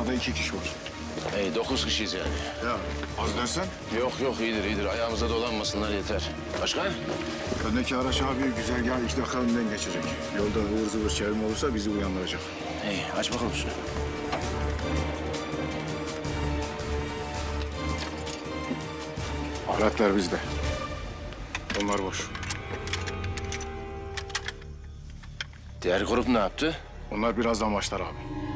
Sahada iki kişi var. Hey dokuz kişiyiz yani. Ya az dersen Yok yok iyidir iyidir. Ayağımıza dolanmasınlar yeter. Başka? öndeki araç abi güzergah iki dakika önden geçecek. Yolda ıvır zıvır çevirme olursa bizi uyandıracak. Hey aç bakalım şunu. Aletler bizde. Onlar boş. Diğer grup ne yaptı? Onlar birazdan başlar abi.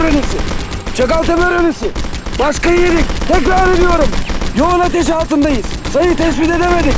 Öğrenisi. Çakaltepe öğrenisi. Baskıyı yedik. Tekrar ediyorum. Yoğun ateş altındayız. Sayı tespit edemedik.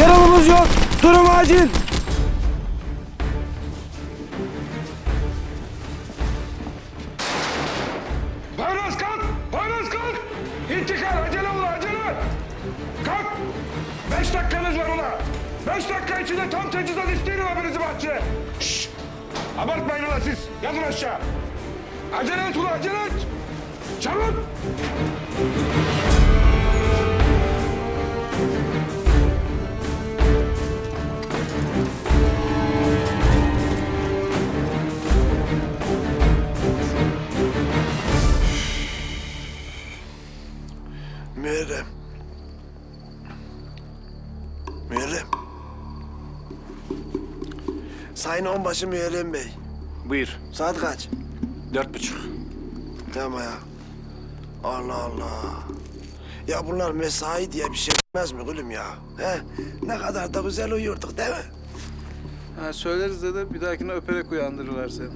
Yaralımız yok. Durum acil. Çabuk! Müerrem. Müerrem. Sayın Onbaşı Müerrem Bey. Buyur. Saat kaç? Dört buçuk. Deme ya. Allah Allah. Ya bunlar mesai diye bir şey bilmez mi gülüm ya? He? Ne kadar da güzel uyurduk değil mi? Ha, söyleriz de bir dahakine öperek uyandırırlar seni.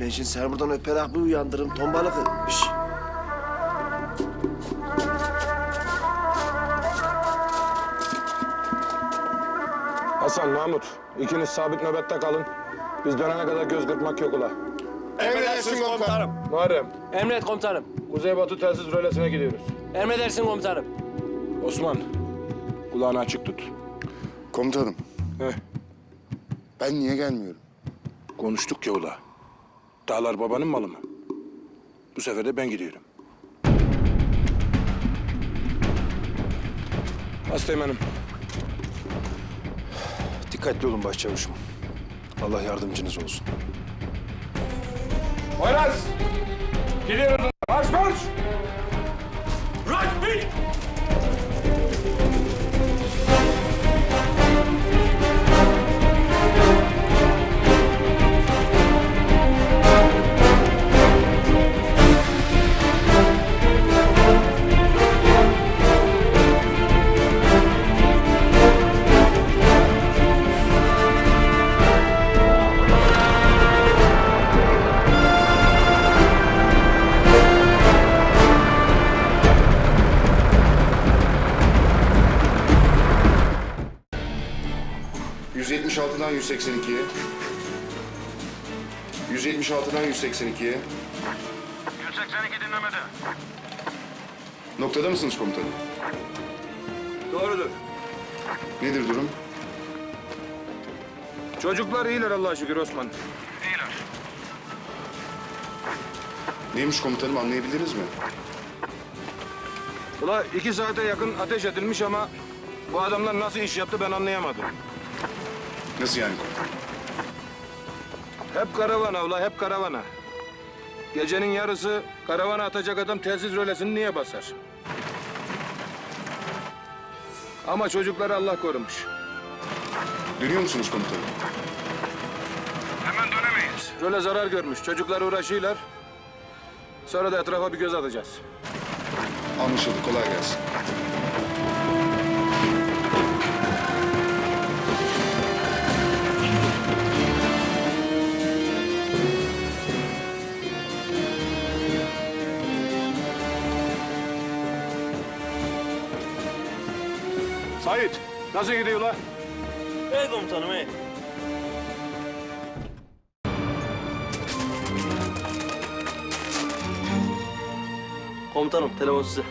Ben şimdi seni buradan öperek bir uyandırırım tombalık. Şş. Hasan, Mahmut, ikiniz sabit nöbette kalın. Biz dönene kadar göz kırpmak yok ula. Emredersin komutanım. Muharrem, Emret komutanım. Kuzeybatı telsiz rölesine gidiyoruz. Emredersin komutanım. Osman, kulağını açık tut. Komutanım, Heh, ben niye gelmiyorum? konuştuk ya ula. Dağlar babanın malı mı? Bu sefer de ben gidiyorum. Hastayım Dikkatli olun başçavuşum. Allah yardımcınız olsun. Poyraz! Gidiyoruz. Marş marş! 182'ye... ...176'dan 182'ye... 182 dinlemede. ...noktada mısınız komutanım? Doğrudur. Nedir durum? Çocuklar iyiler Allah'a şükür Osman. İyiler. Neymiş komutanım anlayabildiniz mi? Ula iki saate yakın ateş edilmiş ama bu adamlar nasıl iş yaptı ben anlayamadım. Nasıl yani komutanım? Hep karavana ula hep karavana. Gecenin yarısı karavana atacak adam telsiz rölesini niye basar? Ama çocukları Allah korumuş. Dönüyor musunuz komutanım? Hemen dönemeyiz. Röle zarar görmüş. Çocuklar uğraşıyorlar. Sonra da etrafa bir göz atacağız. Anlaşıldı. Kolay gelsin. Nasıl gidiyor la? Ey komutanım ey. Komutanım telefon size.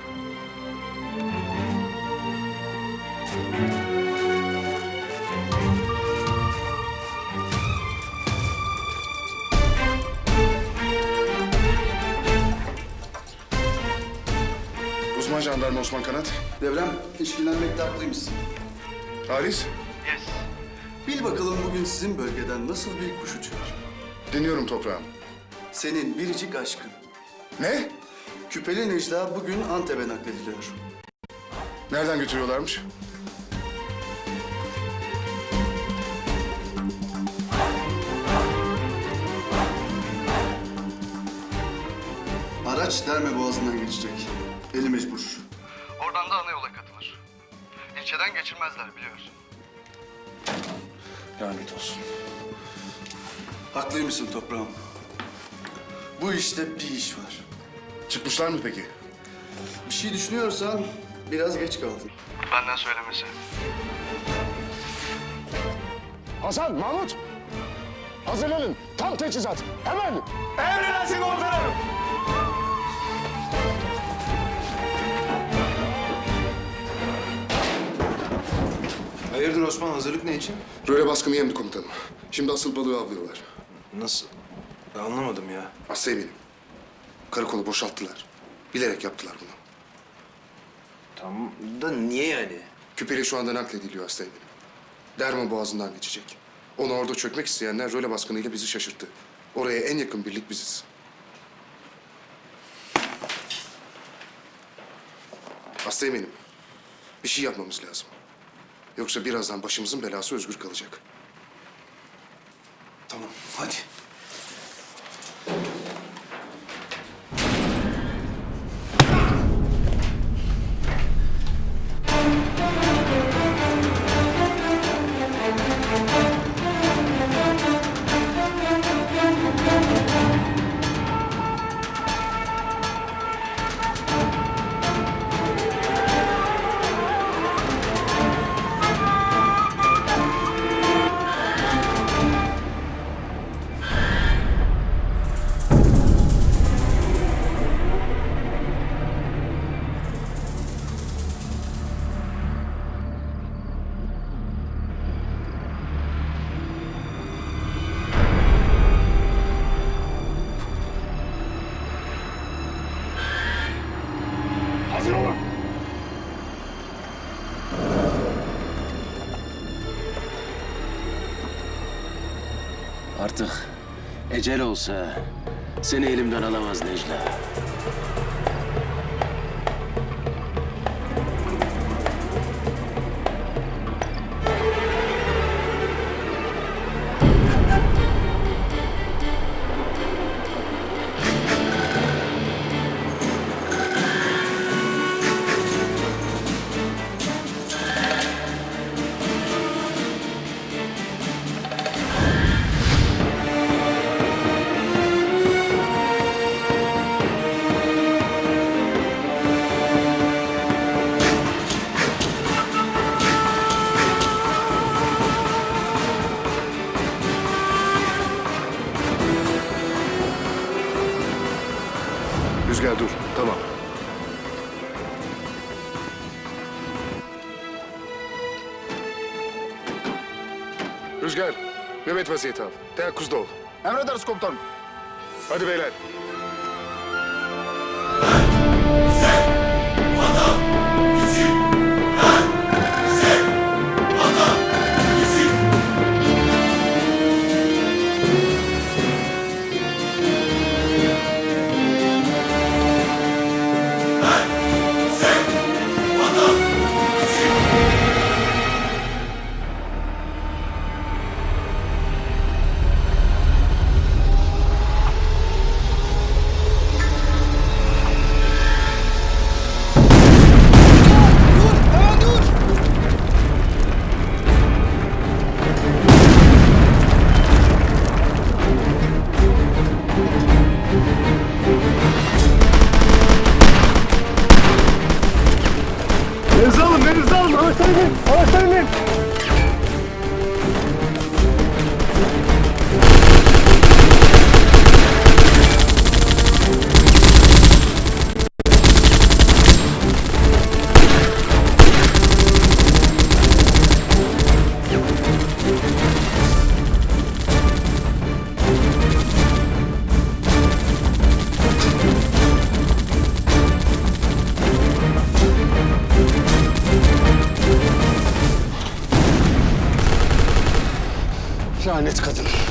Uzman jandarma Osman Kanat. Devrem, işkillenmekte haklıymışsın. Halis. Bil bakalım bugün sizin bölgeden nasıl bir kuş uçuyor? Dinliyorum toprağım. Senin biricik aşkın. Ne? Küpeli Necla bugün Antep'e naklediliyor. Nereden götürüyorlarmış? Araç Derme Boğazı'ndan geçecek. Eli mecbur. İlçeden geçirmezler biliyorsun. Lanet olsun. Haklıymışsın toprağım. Bu işte bir iş var. Çıkmışlar mı peki? Bir şey düşünüyorsan biraz geç kaldın. Benden söylemesi. Hasan, Mahmut. Hazırlanın. Tam teçhizat. Hemen. Emredersin komutanım. Hayırdır Osman hazırlık ne için? Röle baskını yemdi komutanım. Şimdi asıl balığı avlıyorlar. Nasıl? Ben anlamadım ya. Asya'yı benim. Karakolu boşalttılar. Bilerek yaptılar bunu. Tamam da niye yani? Küpeli şu anda naklediliyor hastayı benim. Derma boğazından geçecek. Onu orada çökmek isteyenler röle baskınıyla bizi şaşırttı. Oraya en yakın birlik biziz. Hastayı benim. Bir şey yapmamız lazım. Yoksa birazdan başımızın belası özgür kalacak. Tamam hadi. Artık ecel olsa seni elimden alamaz Necla. Rüzgar dur. Tamam. Rüzgar, nöbet vaziyeti al. Teyakkuzda ol. Emrederiz komutanım. Hadi beyler. Lanet kadın.